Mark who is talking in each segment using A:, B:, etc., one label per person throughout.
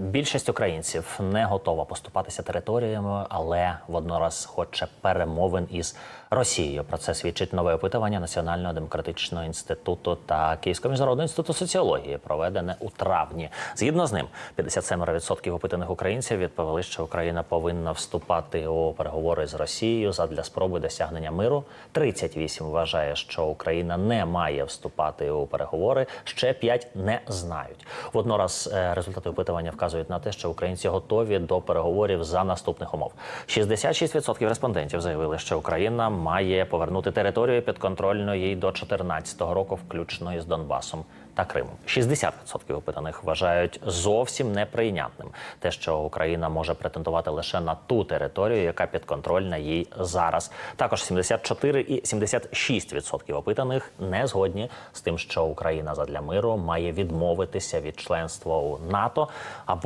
A: Більшість українців не готова поступатися територіями, але воднораз хоче перемовин із Росією. Про це свідчить нове опитування Національного демократичного інституту та Київського міжнародного інституту соціології, проведене у травні. Згідно з ним, 57% опитаних українців відповіли, що Україна повинна вступати у переговори з Росією задля спроби досягнення миру. 38 вважає, що Україна не має вступати у переговори. Ще 5 не знають. Воднораз е, результати опитування вказують на те, що українці готові до переговорів за наступних умов. 66% респондентів заявили, що Україна має повернути територію підконтрольну їй до 2014 року, включно із Донбасом та Кримом. 60% опитаних вважають зовсім неприйнятним те, що Україна може претендувати лише на ту територію, яка підконтрольна їй зараз. Також 74 і 76% опитаних не згодні з тим, що Україна задля миру має відмовитися від членства у НАТО або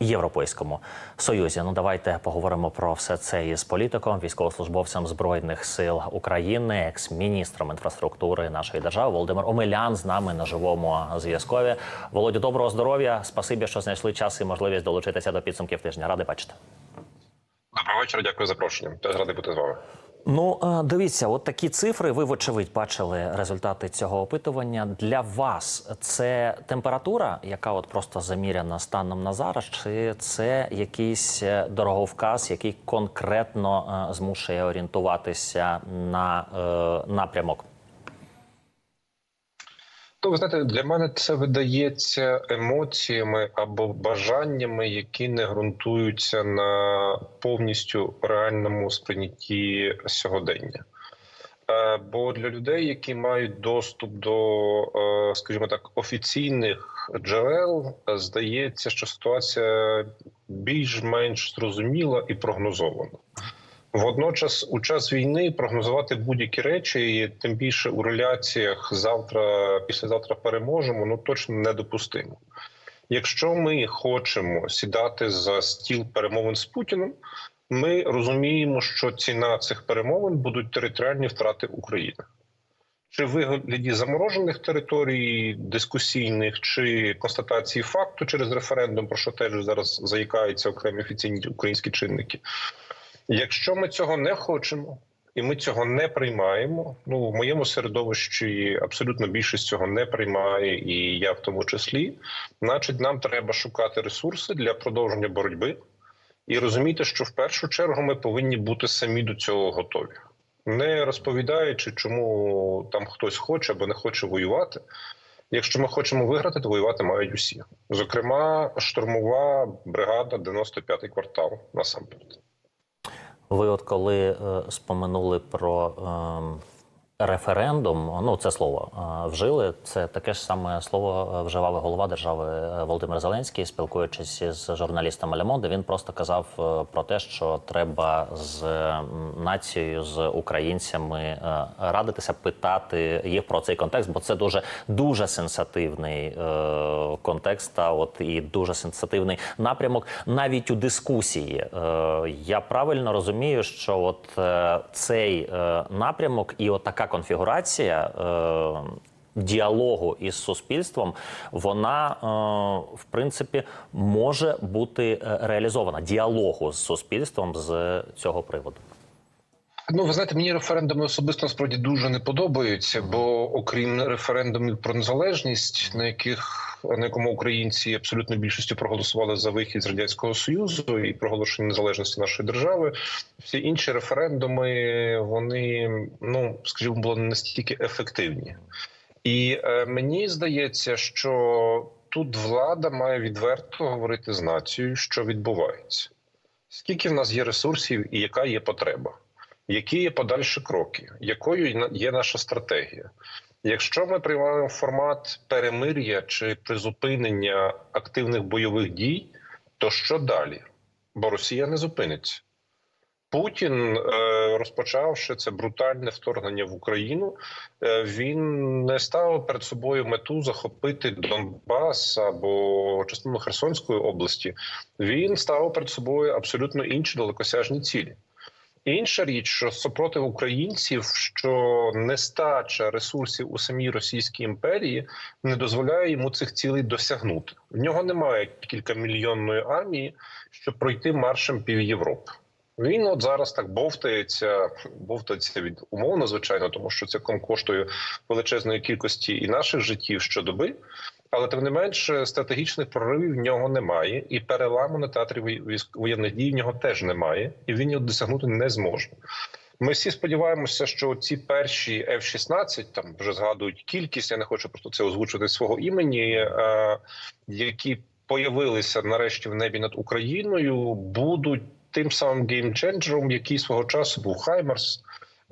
A: Європейському Союзі. Ну давайте поговоримо про все це із політиком, військовослужбовцем збройних сил України, екс-міністром інфраструктури нашої держави Володимир Омелян з нами на живому зв'язкові. Володю, доброго здоров'я. Спасибі, що знайшли час і можливість долучитися до підсумків тижня. Радий бачити.
B: Доброго вечора, дякую за запрошення. Теж радий бути з вами.
A: Ну, е, дивіться, от такі цифри. Ви, вочевидь, бачили результати цього опитування. Для вас це температура, яка от просто заміряна станом на зараз, чи це якийсь е, дороговказ, який конкретно е, змушує орієнтуватися на напрямок?
B: То ви знаєте, для мене це видається емоціями або бажаннями, які не ґрунтуються на повністю реальному сприйнятті сьогодення. Е, Бо для людей, які мають доступ до, е, скажімо так, офіційних джерел, здається, що ситуація більш-менш зрозуміла і прогнозована. Водночас, у час війни прогнозувати будь-які речі, і тим більше у реляціях завтра, післязавтра переможемо, ну точно недопустимо. Якщо ми хочемо сідати за стіл перемовин з Путіним, ми розуміємо, що ціна цих перемовин будуть територіальні втрати України. Чи вигляді заморожених територій, дискусійних, чи констатації факту через референдум, про що теж зараз заїкаються окремі офіційні українські чинники. Якщо ми цього не хочемо і ми цього не приймаємо, ну в моєму середовищі абсолютно більшість цього не приймає, і я в тому числі, значить, нам треба шукати ресурси для продовження боротьби і розуміти, що в першу чергу ми повинні бути самі до цього готові, не розповідаючи, чому там хтось хоче або не хоче воювати. Якщо ми хочемо виграти, то воювати мають усі, зокрема, штурмова бригада 95-й квартал насамперед.
A: Ви, от коли е, споминули про е, референдум, ну це слово е, вжили. Це таке ж саме слово е, вживав і голова держави е, Володимир Зеленський, спілкуючись з журналістами Лемонде. Він просто казав про те, що треба з нацією, з українцями радитися, питати їх про цей контекст, бо це дуже дуже сенсативний контекст, та от і дуже сенсативний напрямок навіть у дискусії. Я правильно розумію, що от цей напрямок і от така конфігурація. Е, Діалогу із суспільством вона е, в принципі може бути е, реалізована діалогу з суспільством з цього приводу.
B: Ну, ви знаєте, мені референдуми особисто насправді дуже не подобаються, бо окрім референдумів про незалежність, на яких на якому українці абсолютно більшістю проголосували за вихід з радянського союзу і проголошення незалежності нашої держави, всі інші референдуми вони ну скажімо, були не настільки ефективні. І е, мені здається, що тут влада має відверто говорити з нацією, що відбувається, скільки в нас є ресурсів і яка є потреба. Які є подальші кроки, якою є наша стратегія? Якщо ми приймаємо формат перемир'я чи призупинення активних бойових дій, то що далі? Бо Росія не зупиниться. Путін, е, розпочавши це брутальне вторгнення в Україну, е, він не ставив перед собою мету захопити Донбас або частину Херсонської області. Він ставив перед собою абсолютно інші далекосяжні цілі. Інша річ, що супротив українців, що нестача ресурсів у самій Російській імперії не дозволяє йому цих цілей досягнути. В нього немає кількамільйонної армії, щоб пройти маршем пів Європи. Він от зараз так бовтається, бовтається від умовно, звичайно, тому що це коштує величезної кількості і наших життів щодоби. Але тим не менш, стратегічних проривів в нього немає, і переламу на театрі воєнних дій в нього теж немає, і він його досягнути не зможе. Ми всі сподіваємося, що ці перші F-16, там вже згадують кількість. Я не хочу просто це озвучувати свого імені, е, які появилися нарешті в небі над Україною, будуть тим самим геймченджером, який свого часу був Хаймерс.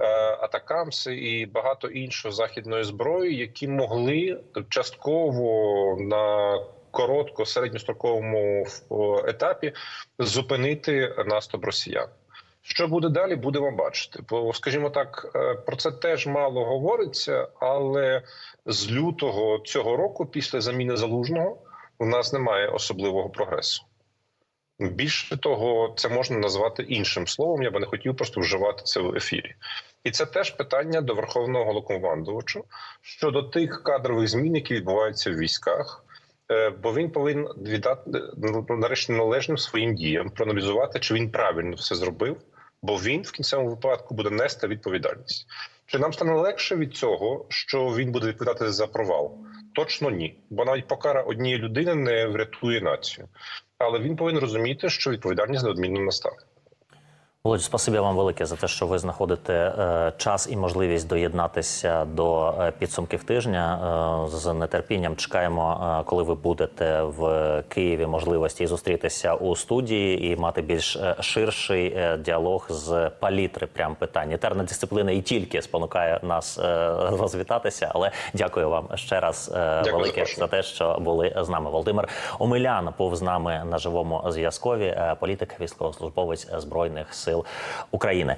B: Е, Атакамси і багато іншої західної зброї, які могли частково на коротко середньостроковому етапі зупинити наступ росіян. Що буде далі, будемо бачити. Бо, скажімо так, е, про це теж мало говориться, але з лютого цього року, після заміни залужного, у нас немає особливого прогресу. Більше того, це можна назвати іншим словом. Я би не хотів просто вживати це в ефірі. І це теж питання до верховного головнокомандувача щодо тих кадрових змін, які відбуваються в військах. Е, Бо він повинен віддати ну, нарешті належним своїм діям, проаналізувати, чи він правильно все зробив, бо він в кінцевому випадку буде нести відповідальність. Чи нам стане легше від цього, що він буде відповідати за провал? Точно ні, бо навіть покара однієї людини не врятує націю. Але він повинен розуміти, що відповідальність неодмінно настане.
A: Володь, спасибі вам велике за те, що ви знаходите е, час і можливість доєднатися до е, підсумків тижня. Е, з нетерпінням чекаємо, коли ви будете в Києві, можливості зустрітися у студії і мати більш ширший діалог з палітри. Прям питань. Етерна дисципліна і тільки спонукає нас розвітатися. Але дякую вам ще раз
B: Дякую
A: велике
B: за
A: за те, що були з нами. Володимир Омелян був з нами на живому зв'язкові. Політик, військовослужбовець збройних сил України.